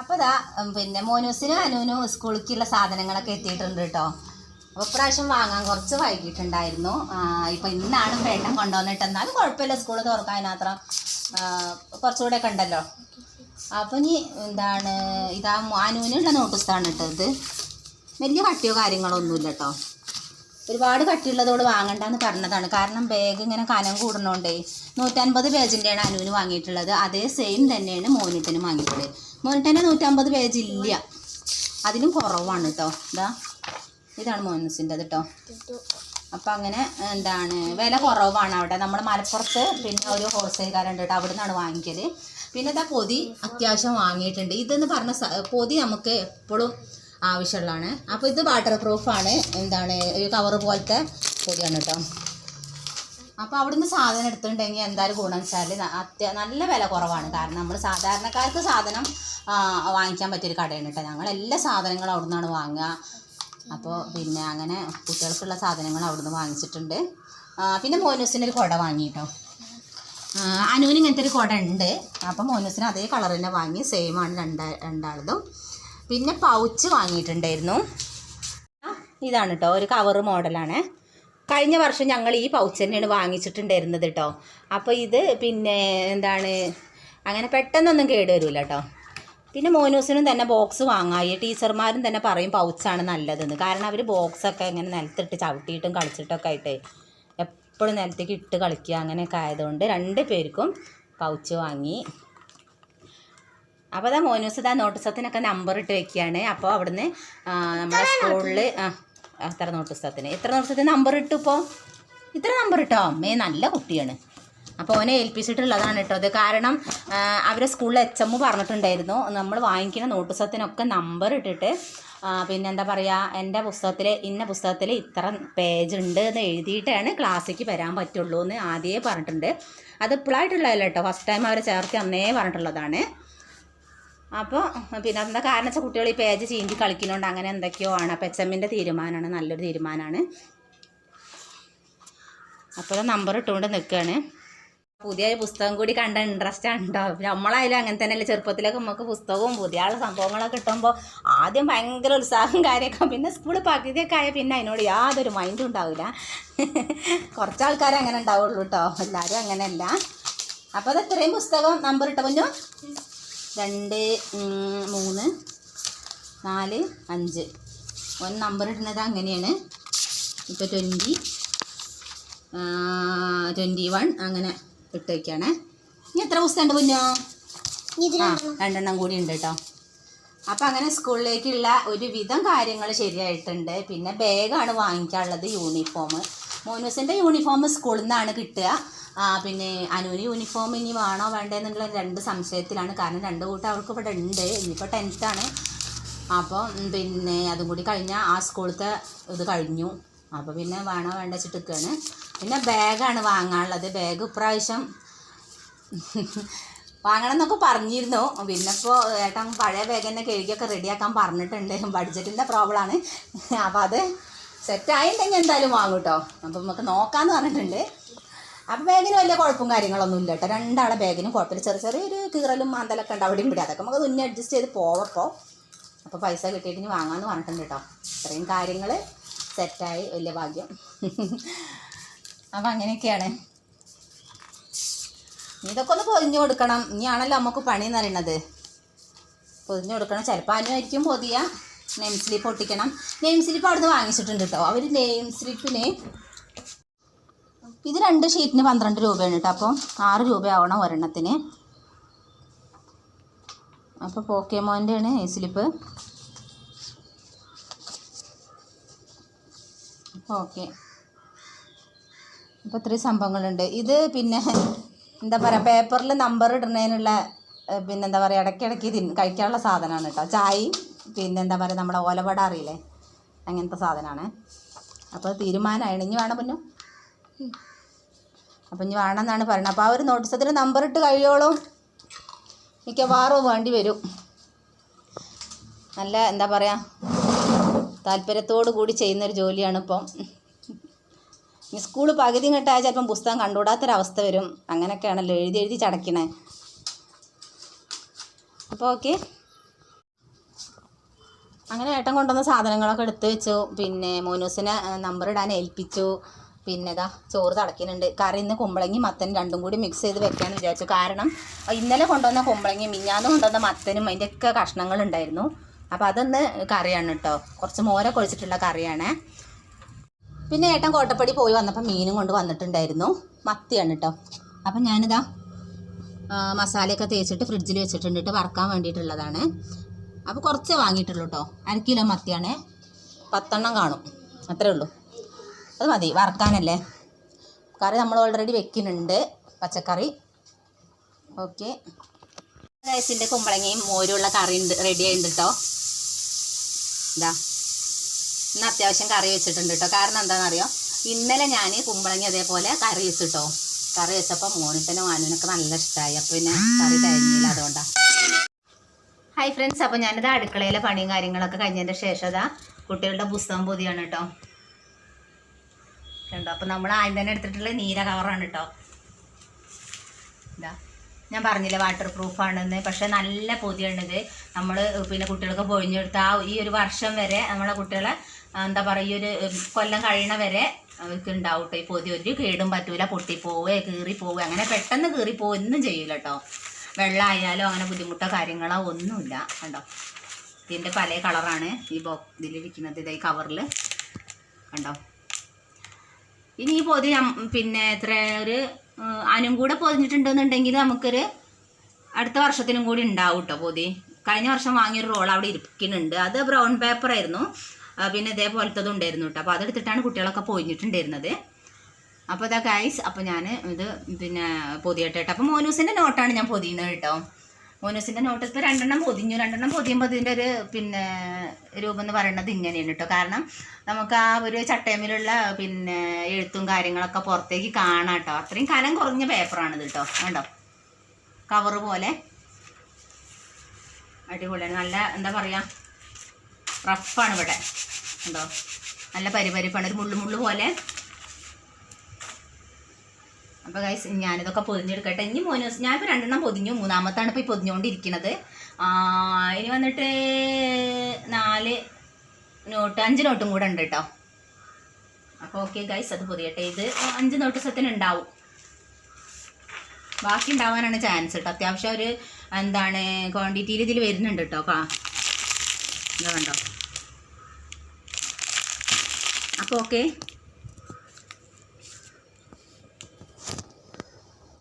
അപ്പോൾ ഇതാ പിന്നെ മോനൂസിനും അനുവിനും സ്കൂളിലേക്കുള്ള സാധനങ്ങളൊക്കെ എത്തിയിട്ടുണ്ട് കേട്ടോ. അപ്പോൾ ഇപ്രാവശ്യം വാങ്ങാൻ കുറച്ച് വൈകിട്ടുണ്ടായിരുന്നു. ആ, ഇപ്പൊ ഇന്നാണ് വേണ്ട കൊണ്ടുവന്നിട്ട്. എന്നാലും കുഴപ്പമില്ല സ്കൂൾ തുറക്കാൻ മാത്രം കുറച്ചുകൂടെ ഒക്കെ ഉണ്ടല്ലോ. അപ്പോൾ ഇനി എന്താണ് ഇതാ അനുവിനുള്ള നോട്ടീസാണ് കേട്ടോ ഇത് വലിയ കട്ടിയോ കാര്യങ്ങളോ ഒന്നുമില്ല കേട്ടോ. ഒരുപാട് കട്ടിയുള്ളതോട് വാങ്ങണ്ടെന്ന് പറഞ്ഞതാണ്. കാരണം ബാഗ് ഇങ്ങനെ കനം കൂടുന്നോണ്ടേ നൂറ്റൻപത് പേജിന്റെയാണ് അനുവിന് വാങ്ങിയിട്ടുള്ളത്. അതേ സെയിം തന്നെയാണ് മോനിട്ടനും വാങ്ങിയിട്ടുള്ളത്. മോനിട്ടന് നൂറ്റമ്പത് പേജ് ഇല്ല. അതിലും കുറവാണ് കേട്ടോ ഇതാ ഇതാണ് മോനസിന്റെ കേട്ടോ അപ്പം അങ്ങനെ എന്താണ് വില കുറവാണ് അവിടെ. നമ്മൾ മലപ്പുറത്ത് പിന്നെ ഒരു ഹോൾസെയിൽക്കാരുണ്ട് കേട്ടോ അവിടെ നിന്നാണ് വാങ്ങിക്കൽ പിന്നെ ഇതാ പൊതി അത്യാവശ്യം വാങ്ങിയിട്ടുണ്ട്. ഇതെന്ന് പറഞ്ഞ പൊതി നമുക്ക് എപ്പോഴും ആവശ്യമുള്ളതാണ് അപ്പോൾ ഇത് വാട്ടർ പ്രൂഫാണ് എന്താണ് ഒരു കവർ പോലത്തെ പൊതിയാണ് കേട്ടോ അപ്പോൾ അവിടുന്ന് സാധനം എടുത്തിട്ടുണ്ടെങ്കിൽ എന്തായാലും ഗുണം വെച്ചാൽ അത്യ നല്ല വില കുറവാണ്. കാരണം നമ്മൾ സാധാരണക്കാർക്ക് സാധനം വാങ്ങിക്കാൻ പറ്റിയൊരു കടയാണ് കേട്ടോ. ഞങ്ങൾ എല്ലാ സാധനങ്ങളും അവിടെ നിന്നാണ് വാങ്ങുക. അപ്പോൾ പിന്നെ അങ്ങനെ കുട്ടികൾക്കുള്ള സാധനങ്ങൾ നിന്ന് വാങ്ങിച്ചിട്ടുണ്ട്. പിന്നെ മോനൂസിന് ഒരു കുട വാങ്ങി കേട്ടോ. അനുവിന് ഇങ്ങനത്തെ ഒരു കുട ഉണ്ട്. അപ്പോൾ മോനൂസിന് അതേ കളർ തന്നെ വാങ്ങി സെയിം ആണ് രണ്ടാ രണ്ടാളതും. പിന്നെ പൗച്ച് വാങ്ങിയിട്ടുണ്ടായിരുന്നു. ഇതാണ് കേട്ടോ ഒരു കവർ മോഡലാണ്. കഴിഞ്ഞ വർഷം ഞങ്ങൾ ഈ പൗച്ച് തന്നെയാണ് വാങ്ങിച്ചിട്ടുണ്ടായിരുന്നത് കേട്ടോ. അപ്പോൾ ഇത് പിന്നെ എന്താണ് അങ്ങനെ പെട്ടെന്നൊന്നും കേടുവരില്ല കേട്ടോ. പിന്നെ മോനൂസിനും തന്നെ ബോക്സ് വാങ്ങായി ടീച്ചർമാരും തന്നെ പറയും പൗച്ചാണ് നല്ലതെന്ന്. കാരണം അവർ ബോക്സൊക്കെ ഇങ്ങനെ നിലത്തിട്ട് ചവിട്ടിയിട്ടും കളിച്ചിട്ടൊക്കെ ആയിട്ട് എപ്പോഴും നിലത്തേക്ക് ഇട്ട് കളിക്കുക അങ്ങനെയൊക്കെ ആയതുകൊണ്ട് രണ്ട് പേർക്കും പൗച്ച് വാങ്ങി. അപ്പോൾ അതാ മോനൂസ് ഇതാ നോട്ടീസത്തിനൊക്കെ നമ്പർ ഇട്ട് വെക്കുകയാണ്. അപ്പോൾ അവിടുന്ന് നമ്മുടെ സ്കൂളിൽ ആ എത്ര നോട്ടീസത്തിന്. എത്ര നോട്ടീസത്തിന് നമ്പർ ഇട്ടു ഇപ്പോൾ ഇത്ര നമ്പർ ഇട്ടോ? അമ്മേ നല്ല കുട്ടിയാണ്. അപ്പോൾ ഓനെ ഏൽപ്പിച്ചിട്ടുള്ളതാണ് കേട്ടോ. അത് കാരണം അവരെ സ്കൂളിൽ എച്ച് എം പറഞ്ഞിട്ടുണ്ടായിരുന്നു. നമ്മൾ വാങ്ങിക്കുന്ന നോട്ടീസത്തിനൊക്കെ നമ്പർ ഇട്ടിട്ട് പിന്നെ എന്താ പറയുക എന്റെ പുസ്തകത്തിൽ ഇന്ന പുസ്തകത്തിൽ ഇത്ര പേജ് ഉണ്ട് എന്ന് എഴുതിയിട്ടാണ് ക്ലാസ്സിലേക്ക് വരാൻ പറ്റുള്ളൂ എന്ന് ആദ്യമേ പറഞ്ഞിട്ടുണ്ട്. അത് ഇപ്പോഴായിട്ടുള്ളതല്ല കേട്ടോ. ഫസ്റ്റ് ടൈം അവരെ ചേർത്ത് അന്നേ പറഞ്ഞിട്ടുള്ളതാണ്. അപ്പോൾ പിന്നെ എന്താ കാരണം വെച്ചാൽ കുട്ടികൾ ഈ പേജ് ചീന്തി കളിക്കുന്നതുകൊണ്ട് അങ്ങനെ എന്തൊക്കെയോ ആണ്. അപ്പോൾ എച്ച് എമ്മിന്റെ തീരുമാനമാണ് നല്ലൊരു തീരുമാനമാണ്. അപ്പോൾ നമ്പർ ഇട്ടുകൊണ്ട് നിൽക്കുകയാണ് പുതിയ പുസ്തകം കൂടി കണ്ട ഇൻട്രസ്റ്റ് ഉണ്ടോ? നമ്മളായാലും അങ്ങനെ തന്നെയല്ലേ. ചെറുപ്പത്തിലൊക്കെ നമുക്ക് പുസ്തകവും പുതിയ സംഭവങ്ങളൊക്കെ കിട്ടുമ്പോൾ ആദ്യം ഭയങ്കര ഉത്സാഹം കാര്യമൊക്കെ. പിന്നെ സ്കൂൾ പകുതിയൊക്കെ ആയാൽ പിന്നെ അതിനോട് യാതൊരു മൈൻഡും ഉണ്ടാവില്ല. കുറച്ച് ആൾക്കാർ അങ്ങനെ ഉണ്ടാവുള്ളൂ കേട്ടോ എല്ലാവരും അങ്ങനെയല്ല. അപ്പോൾ അത് ഇത്രയും പുസ്തകം നമ്പർ ഇട്ട പൊന്നു രണ്ട് മൂന്ന് നാല് അഞ്ച്. ഒന്ന് നമ്പർ ഇടുന്നത് അങ്ങനെയാണ്. ഇപ്പോൾ ട്വന്റി ട്വന്റി വൺ അങ്ങനെ. ഇട്ട് വയ്ക്കുകയാണേ ഇനി എത്ര പുസ്തകം ഉണ്ട് കുഞ്ഞോ ആ രണ്ടെണ്ണം. കൂടി ഉണ്ട് കേട്ടോ. അപ്പം അങ്ങനെ സ്കൂളിലേക്കുള്ള ഒരുവിധം കാര്യങ്ങൾ ശരിയായിട്ടുണ്ട്. പിന്നെ ബാഗാണ് വാങ്ങിക്കാനുള്ളത് യൂണിഫോം. മോനൂസിന്റെ യൂണിഫോം സ്കൂളിൽ നിന്നാണ് കിട്ടുക. പിന്നെ അനുവിന് യൂണിഫോം ഇനി വേണോ വേണ്ടതെന്നുള്ള രണ്ട് സംശയത്തിലാണ്. കാരണം രണ്ട് കൂട്ടം അവർക്ക് ഇവിടെ ഉണ്ട്. ഇനിയിപ്പോൾ ടെൻത്താണ് അപ്പോൾ പിന്നെ അതും കൂടി കഴിഞ്ഞാൽ ആ സ്കൂളത്തെ ഇത് കഴിഞ്ഞു. അപ്പോൾ പിന്നെ വേണോ വേണ്ട വെച്ചിട്ട് നിൽക്കുകയാണ് പിന്നെ ബാഗാണ് വാങ്ങാനുള്ളത്. ബാഗ് ഇപ്രാവശ്യം വാങ്ങണം എന്നൊക്കെ പറഞ്ഞിരുന്നു. പിന്നെ ഇപ്പോൾ ഏട്ടൻ പഴയ ബാഗ് തന്നെ കഴുകിയൊക്കെ റെഡിയാക്കാൻ പറഞ്ഞിട്ടുണ്ട്. ബഡ്ജറ്റിന്റെ പ്രോബ്ലമാണ് അപ്പോൾ അത് സെറ്റായിട്ടുണ്ടെങ്കിൽ എന്തായാലും വാങ്ങും കേട്ടോ അപ്പോൾ നമുക്ക് നോക്കാമെന്ന് പറഞ്ഞിട്ടുണ്ട്. അപ്പോൾ ബാഗിന് വലിയ കുഴപ്പവും കാര്യങ്ങളൊന്നും ഇല്ല കേട്ടോ രണ്ടാളെ ബാഗിനും കുഴപ്പമില്ല. ചെറിയ ചെറിയൊരു കീറലും മാന്തലൊക്കെ ഉണ്ട് അവിടെയും ഇവിടെ അതൊക്കെ നമുക്ക് തുന്നി അഡ്ജസ്റ്റ് ചെയ്ത് പോവപ്പോൾ അപ്പോൾ പൈസ കിട്ടിയിട്ട് ഇനി വാങ്ങാമെന്ന് പറഞ്ഞിട്ടുണ്ട് കേട്ടോ ഇത്രയും കാര്യങ്ങൾ സെറ്റായി വലിയ ഭാഗ്യം. അപ്പം അങ്ങനെയൊക്കെയാണ്. ഇതൊക്കെ ഒന്ന് പൊതിഞ്ഞു കൊടുക്കണം. ഇനിയാണല്ലോ നമുക്ക് പണി എന്ന് പറയുന്നത്. പൊതിഞ്ഞു കൊടുക്കണം. ചിലപ്പോൾ അനുമായിരിക്കും പൊതിയ. നെയിം സ്ലിപ്പ് ഒട്ടിക്കണം. നെയിം സ്ലിപ്പ് അവിടുന്ന് വാങ്ങിച്ചിട്ടുണ്ട് കേട്ടോ അവർ നെയിം സ്ലിപ്പിന് ഇത് രണ്ട് ഷീറ്റിന് പന്ത്രണ്ട് രൂപയാണ് കേട്ടോ അപ്പം ആറ് രൂപയാവണം ഒരെണ്ണത്തിന്. അപ്പോൾ പോക്കേമോന്റെ ആണ് നെയിം സ്ലിപ്പ് ഓക്കെ. അപ്പോൾ ഇത്രയും സംഭവങ്ങളുണ്ട്. ഇത് പിന്നെ എന്താ പറയുക പേപ്പറിൽ നമ്പർ ഇടുന്നതിനുള്ള പിന്നെ എന്താ പറയുക ഇടയ്ക്കിടയ്ക്ക് തിന്ന് കഴിക്കാനുള്ള സാധനമാണ് കേട്ടോ ചായ പിന്നെ എന്താ പറയുക നമ്മുടെ ഓലവട അറിയില്ലേ? അങ്ങനത്തെ സാധനമാണ്. അപ്പോൾ തീരുമാനമാണ് ഇനി വേണം പിന്നെ? അപ്പം ഇനി വേണമെന്നാണ് പറയുന്നത് അപ്പോൾ ആ ഒരു നോട്ടീസത്തിൽ നമ്പർ ഇട്ട് കഴിയോളും. മിക്കവാറും വേണ്ടി വരും. നല്ല എന്താ പറയുക താല്പര്യത്തോടു കൂടി ചെയ്യുന്നൊരു ജോലിയാണ് ഇപ്പം. ഇനി സ്കൂൾ പകുതി കെട്ടായ ചിലപ്പം പുസ്തകം കണ്ടുകൂടാത്തൊരവസ്ഥ വരും. അങ്ങനെയൊക്കെയാണല്ലോ എഴുതി എഴുതി ചടക്കണേ. അപ്പോൾ ഓക്കെ. അങ്ങനെ ഏട്ടൻ കൊണ്ടുവന്ന സാധനങ്ങളൊക്കെ എടുത്തു വെച്ചു. പിന്നെ മോനൂസിനെ നമ്പർ ഇടാൻ ഏൽപ്പിച്ചു. പിന്നെ ഇതാ ചോറ് തടക്കുന്നുണ്ട് കറി ഇന്ന് കുമ്പളങ്ങി മത്തൻ രണ്ടും കൂടി മിക്സ് ചെയ്ത് വെക്കാമെന്ന് വിചാരിച്ചു. കാരണം ഇന്നലെ കൊണ്ടുവന്ന കുമ്പളങ്ങി മിഞ്ഞാന്ന് കൊണ്ടുവന്ന മത്തനും അതിന്റെയൊക്കെ കഷ്ണങ്ങളുണ്ടായിരുന്നു. അപ്പോൾ അതൊന്ന് കറിയാണ് കേട്ടോ കുറച്ച് മോരൊക്കെ ഒഴിച്ചിട്ടുള്ള കറിയാണ്. പിന്നെ ഏട്ടൻ കോട്ടപ്പടി പോയി വന്നപ്പോൾ മീനും കൊണ്ട് വന്നിട്ടുണ്ടായിരുന്നു. മത്തിയാണ് കേട്ടോ അപ്പം ഞാനിതാ മസാലയൊക്കെ തേച്ചിട്ട് ഫ്രിഡ്ജിൽ വെച്ചിട്ടുണ്ട് കേട്ടോ വറക്കാൻ വേണ്ടിയിട്ടുള്ളതാണ്. അപ്പോൾ കുറച്ച് വാങ്ങിയിട്ടുള്ളൂ കേട്ടോ അര കിലോ മത്തിയാണേ. പത്തെണ്ണം കാണും. അത്രേ ഉള്ളൂ. അത് മതി വറക്കാനല്ലേ. കറി നമ്മൾ ഓൾറെഡി വെക്കുന്നുണ്ട് പച്ചക്കറി. ഓക്കെ. റൈസിന്റെ കുമ്പളങ്ങയും മോരുള്ള കറി ഉണ്ട് റെഡി ആയിട്ടുണ്ട് കേട്ടോ ഇതാ. ഇന്ന് അത്യാവശ്യം കറി വെച്ചിട്ടുണ്ട് കേട്ടോ കാരണം എന്താണെന്നറിയോ ഇന്നലെ ഞാൻ കുമ്പളങ്ങി അതേപോലെ കറി വെച്ചിട്ടോ. കറി വെച്ചപ്പോൾ മോനിട്ടനും ആനുവിനൊക്കെ നല്ല ഇഷ്ടമായി അപ്പോൾ പിന്നെ കറി കഴിഞ്ഞില്ല അതുകൊണ്ടാണ് ഹായ് ഫ്രണ്ട്സ് അപ്പോൾ ഞാനിത് അടുക്കളയിലെ പണിയും കാര്യങ്ങളൊക്കെ കഴിഞ്ഞതിന്റെ ശേഷം ഇതാ കുട്ടികളുടെ പുസ്തകം പൊതിയാണ് കേട്ടോ കണ്ടോ? അപ്പോൾ നമ്മൾ ആദ്യം തന്നെ എടുത്തിട്ടുള്ള നീല കവറാണ് കേട്ടോ ഞാൻ പറഞ്ഞില്ല വാട്ടർ പ്രൂഫാണെന്ന് പക്ഷെ നല്ല പൊതിയാണിത്. നമ്മൾ പിന്നെ കുട്ടികൾക്ക് പൊഴിഞ്ഞെടുത്ത് ആ ഈ ഒരു വർഷം വരെ നമ്മളെ കുട്ടികളെ എന്താ പറയുക ഒരു കൊല്ലം കഴിയണ വരെ അവർക്ക് ഉണ്ടാവും ഈ പൊതി. ഒരു കേടും പറ്റൂല. പൊട്ടിപ്പോവേ കീറിപ്പോവേ. അങ്ങനെ പെട്ടെന്ന് കീറിപ്പോവുക ഒന്നും ചെയ്യൂല കേട്ടോ വെള്ളമായാലോ അങ്ങനെ ബുദ്ധിമുട്ടോ കാര്യങ്ങളോ ഒന്നുമില്ല കണ്ടോ. ഇതിന്റെ പല കളറാണ് ഈ ബോ ഇതിലിരിക്കുന്നത് ഇതായി കവറിൽ കണ്ടോ? ഇനി ഈ പൊതി പിന്നെ എത്ര ഒരു അനും കൂടെ പൊതിഞ്ഞിട്ടുണ്ടെന്നുണ്ടെങ്കിൽ നമുക്കൊരു അടുത്ത വർഷത്തിനും കൂടി ഉണ്ടാവും കേട്ടോ പൊതി. കഴിഞ്ഞ വർഷം വാങ്ങിയൊരു റോൾ അവിടെ ഇരിക്കുന്നുണ്ട്. അത് ബ്രൗൺ പേപ്പർ ആയിരുന്നു. പിന്നെ ഇതേപോലത്തതും ഉണ്ടായിരുന്നു കേട്ടോ അപ്പോൾ അതെടുത്തിട്ടാണ് കുട്ടികളൊക്കെ പൊതിഞ്ഞിട്ടുണ്ടായിരുന്നത്. അപ്പോൾ ഇതാ ഗൈസ് അപ്പോൾ ഞാൻ ഇത് പിന്നെ പൊതിയട്ടെ കേട്ടോ അപ്പോൾ മോനൂസിന്റെ നോട്ടാണ് ഞാൻ പൊതിയുന്നത് കേട്ടോ മോനൂസിന്റെ നോട്ടീസിൽ രണ്ടെണ്ണം പൊതിഞ്ഞു. രണ്ടെണ്ണം പൊതിയുമ്പോൾ ഇതിന്റെ ഒരു പിന്നെ രൂപം എന്ന് പറയുന്നത് ഇങ്ങനെയാണ് കേട്ടോ. കാരണം നമുക്ക് ആ ഒരു ചട്ടയമ്മിലുള്ള പിന്നെ എഴുത്തും കാര്യങ്ങളൊക്കെ പുറത്തേക്ക് കാണാം കേട്ടോ. അത്രയും കനം കുറഞ്ഞ പേപ്പറാണിത് കേട്ടോ. കണ്ടോ? കവറ് പോലെ. അടിപൊളിയാണ്. നല്ല എന്താ പറയുക റഫാണ് ഇവിടെ. ഉണ്ടോ നല്ല പരിപരിപ്പാണ്. ഒരു മുള്ളു മുള്ളു പോലെ. അപ്പോൾ ഗൈസ് ഞാനിതൊക്കെ പൊതിഞ്ഞെടുക്കട്ടെ. ഇനി മോന് ഞാനിപ്പോൾ രണ്ടെണ്ണം പൊതിഞ്ഞു. മൂന്നാമത്താണ് ഇപ്പോൾ ഈ പൊതിഞ്ഞുകൊണ്ടിരിക്കുന്നത് ഇനി വന്നിട്ട് നാല് നോട്ട് അഞ്ച് നോട്ടും കൂടെ ഉണ്ട് കേട്ടോ അപ്പോൾ ഓക്കെ ഗൈസ് അത് പൊതിയട്ടെ. ഇത് അഞ്ച് നോട്ട് സെത്തിന് ഉണ്ടാവും. ബാക്കി ഉണ്ടാവാനാണ് ചാൻസ് കേട്ടോ അത്യാവശ്യം ഒരു എന്താണ് ക്വാണ്ടിറ്റിയിൽ ഇതിൽ വരുന്നുണ്ട് കേട്ടോ കാ കണ്ടോ? അപ്പോൾ ഓക്കെ